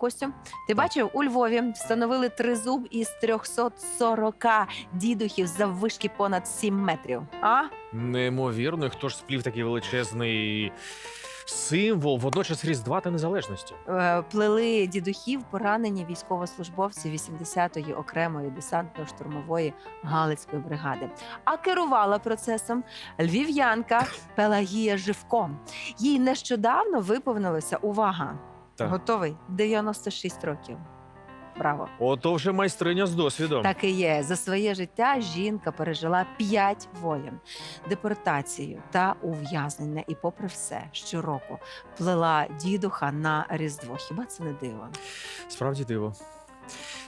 Костю, ти бачив, у Львові встановили тризуб із 340 дідухів заввишки понад 7 метрів. А? Неймовірно, і хто ж сплів такий величезний символ, водночас Різдва та Незалежності. Е, Плели дідухів поранені військовослужбовці 80-ї окремої десантно-штурмової Галицької бригади. А керувала процесом львів'янка Пелагія Живко. Їй нещодавно виповнилося увага. Так. Готовий 96 років. Браво! Ото вже майстриня з досвідом. Так і є. За своє життя жінка пережила п'ять воєн, депортацію та ув'язнення. І, попри все, щороку плела дідуха на Різдво. Хіба це не диво? Справді диво.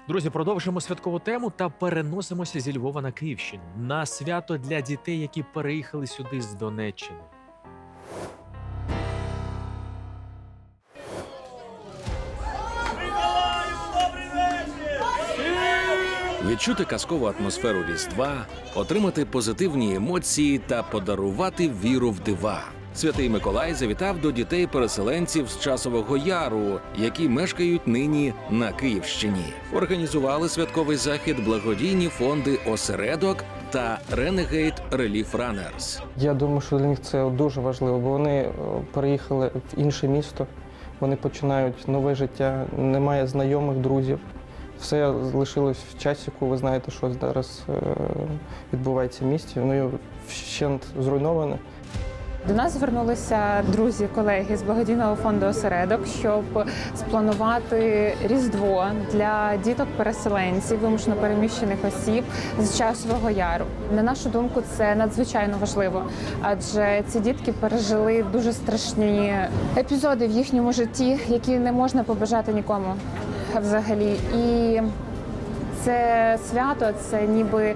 Друзі, продовжимо святкову тему та переносимося зі Львова на Київщину на свято для дітей, які переїхали сюди з Донеччини. Відчути казкову атмосферу Різдва, отримати позитивні емоції та подарувати віру в дива. Святий Миколай завітав до дітей-переселенців з часового яру, які мешкають нині на Київщині. Організували святковий захід благодійні фонди Осередок та Renegade Relief Runners. Я думаю, що для них це дуже важливо, бо вони е, переїхали в інше місто, вони починають нове життя, немає знайомих, друзів. Все залишилось в часіку. Ви знаєте, що зараз е, відбувається в місті. Воно вщент зруйноване. До нас звернулися друзі, колеги з благодійного фонду осередок, щоб спланувати різдво для діток-переселенців, вимушено переміщених осіб з часового яру. На нашу думку, це надзвичайно важливо, адже ці дітки пережили дуже страшні епізоди в їхньому житті, які не можна побажати нікому взагалі. І це свято, це ніби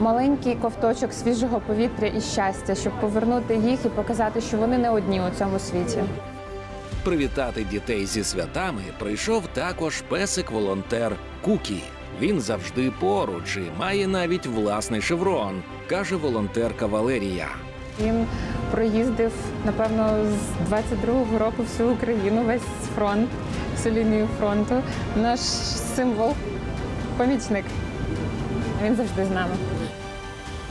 маленький ковточок свіжого повітря і щастя, щоб повернути їх і показати, що вони не одні у цьому світі. Привітати дітей зі святами прийшов також песик-волонтер Кукі. Він завжди поруч і має навіть власний шеврон, каже волонтерка Валерія. Він проїздив напевно з 22-го року всю Україну, весь фронт, всю лінію фронту. Наш символ помічник. Він завжди з нами.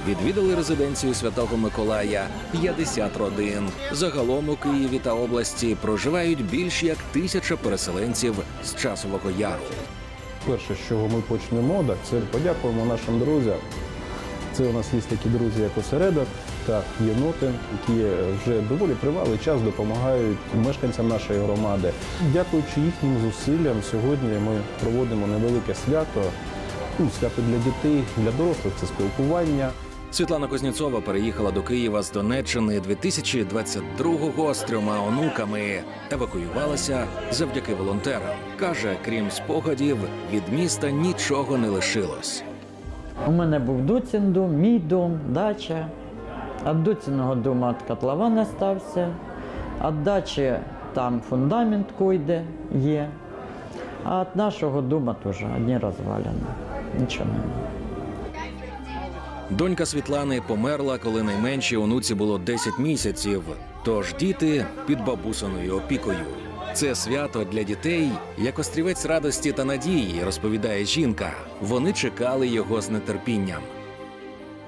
Відвідали резиденцію Святого Миколая 50 родин. Загалом у Києві та області проживають більш як тисяча переселенців з часового яру. Перше, з чого ми почнемо, так, це подякуємо нашим друзям. Це у нас є такі друзі, як осередок та єноти, які вже доволі тривалий час допомагають мешканцям нашої громади. Дякуючи їхнім зусиллям, сьогодні ми проводимо невелике свято. Ну, свято для дітей, для дорослих це спілкування. Світлана Кузнєцова переїхала до Києва з Донеччини 2022-го з трьома онуками. Евакуювалася завдяки волонтерам. Каже, крім спогадів, від міста нічого не лишилось. У мене був Дуцін дом, мій дом, дача. Від Дуціного дому від котлован стався. Від дачі там фундамент койде є. А від нашого дому теж одні розвалини. Нічого немає. Донька Світлани померла, коли найменшій онуці було 10 місяців. Тож діти під бабусиною опікою. Це свято для дітей, як острівець радості та надії, розповідає жінка. Вони чекали його з нетерпінням.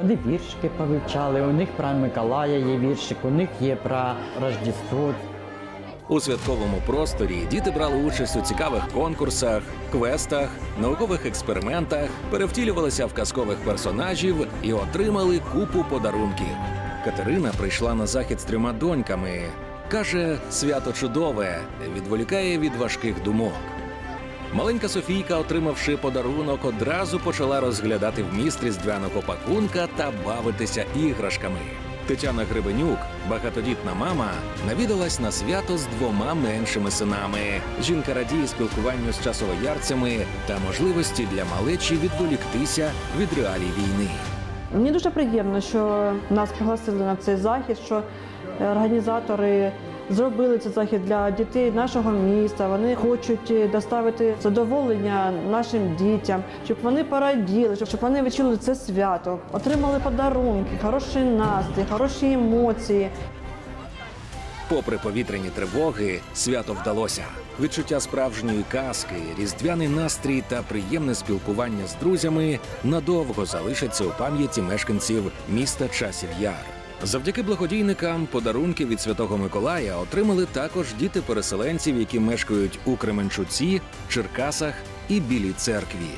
Вони віршики повивчали, у них про Миколая є віршик, у них є про Рождество. У святковому просторі діти брали участь у цікавих конкурсах, квестах, наукових експериментах, перевтілювалися в казкових персонажів і отримали купу подарунків. Катерина прийшла на захід з трьома доньками. Каже, свято чудове, відволікає від важких думок. Маленька Софійка, отримавши подарунок, одразу почала розглядати вміст різдвяного пакунка та бавитися іграшками. Тетяна Гребенюк, багатодітна мама, навідалась на свято з двома меншими синами. Жінка радіє спілкуванню з часовоярцями та можливості для малечі відволіктися від реалій війни. Мені дуже приємно, що нас пригласили на цей захід, що організатори зробили цей захід для дітей нашого міста. Вони хочуть доставити задоволення нашим дітям, щоб вони пораділи, щоб вони відчули це свято, отримали подарунки, хороший настрій, хороші емоції. Попри повітряні тривоги, свято вдалося. Відчуття справжньої казки, різдвяний настрій та приємне спілкування з друзями надовго залишаться у пам'яті мешканців міста Часів Яр. Завдяки благодійникам подарунки від Святого Миколая отримали також діти переселенців, які мешкають у Кременчуці, Черкасах і Білій церкві.